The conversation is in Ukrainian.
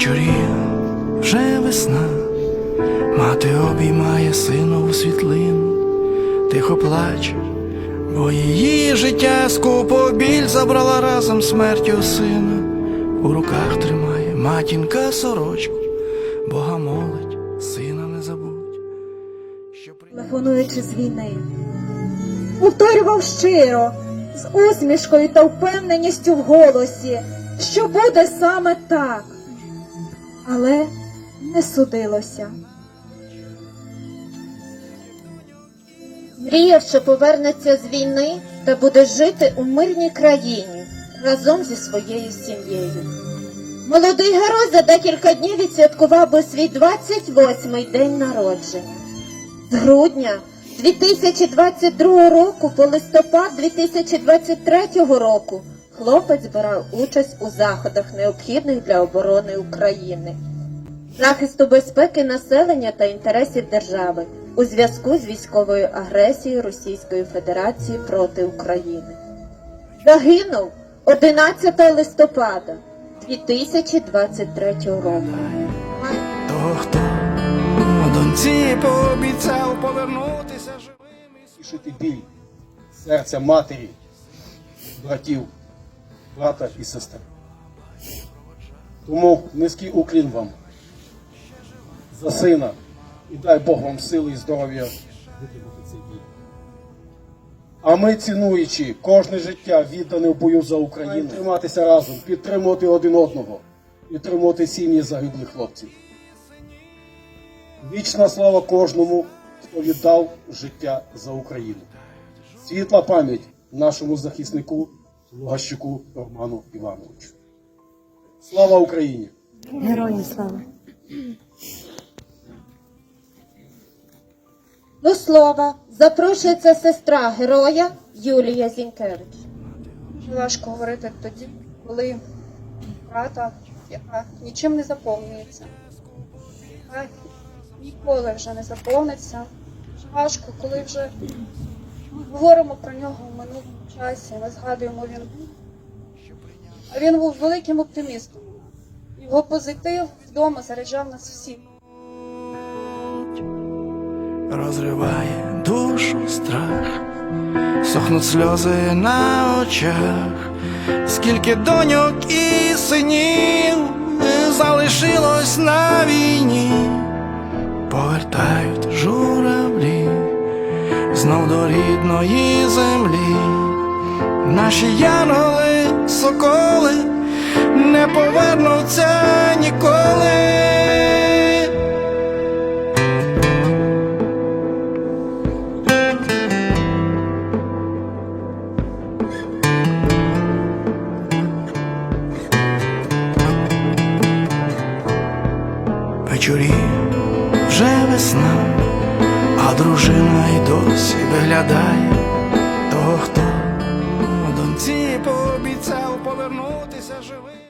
Вечоріє вже весна, мати обіймає синову світлину, тихо плаче, бо її життя скупо біль забрала разом смертю сина. У руках тримає матінка сорочку, Бога молить, сина не забудь. Що телефонуючи з війни. Повторював щиро, з усмішкою та впевненістю в голосі, що буде саме так. Але не судилося. Мріяв, що повернеться з війни та буде жити у мирній країні разом зі своєю сім'єю. Молодий герой за декілька днів відсвяткував би свій 28-й день народження. З грудня 2022 року по листопад 2023 року хлопець брав участь у заходах, необхідних для оборони України, захисту безпеки населення та інтересів держави у зв'язку з військовою агресією Російської Федерації проти України. Загинув 11 листопада 2023 року. Того, хто доньці пообіцяв повернутися живим і тішити біль серця матері, братів, брата і сестер. Тому низький уклін вам за сина і дай Бог вам сили і здоров'я витримати цей бій. А ми, цінуючи кожне життя, віддане в бою за Україну, триматися разом, підтримувати один одного, підтримувати сім'ї загиблих хлопців. Вічна слава кожному, хто віддав життя за Україну. Світла пам'ять нашому захиснику Лугащуку Роману Івановичу. Слава Україні! Героям слава. До слова запрошується сестра героя Юлія Зінкевич. Дуже важко говорити тоді, коли брата, яка нічим не заповнюється, яка ніколи вже не заповниться. Дуже важко, коли вже говоримо про нього в минулому часі, ми згадуємо він був. Він був великим оптимістом. Його позитив вдома заряджав нас всіх. розриває душу страх, сохнуть сльози на очах, скільки доньок і синів залишилось на війні, повертають журавлі знов до рідної землі, наші янголи, соколи не повернуться ніколи. Вечорі вже весна, а дружина й досі виглядає того, хто доньці пообіцяв повернутися живим.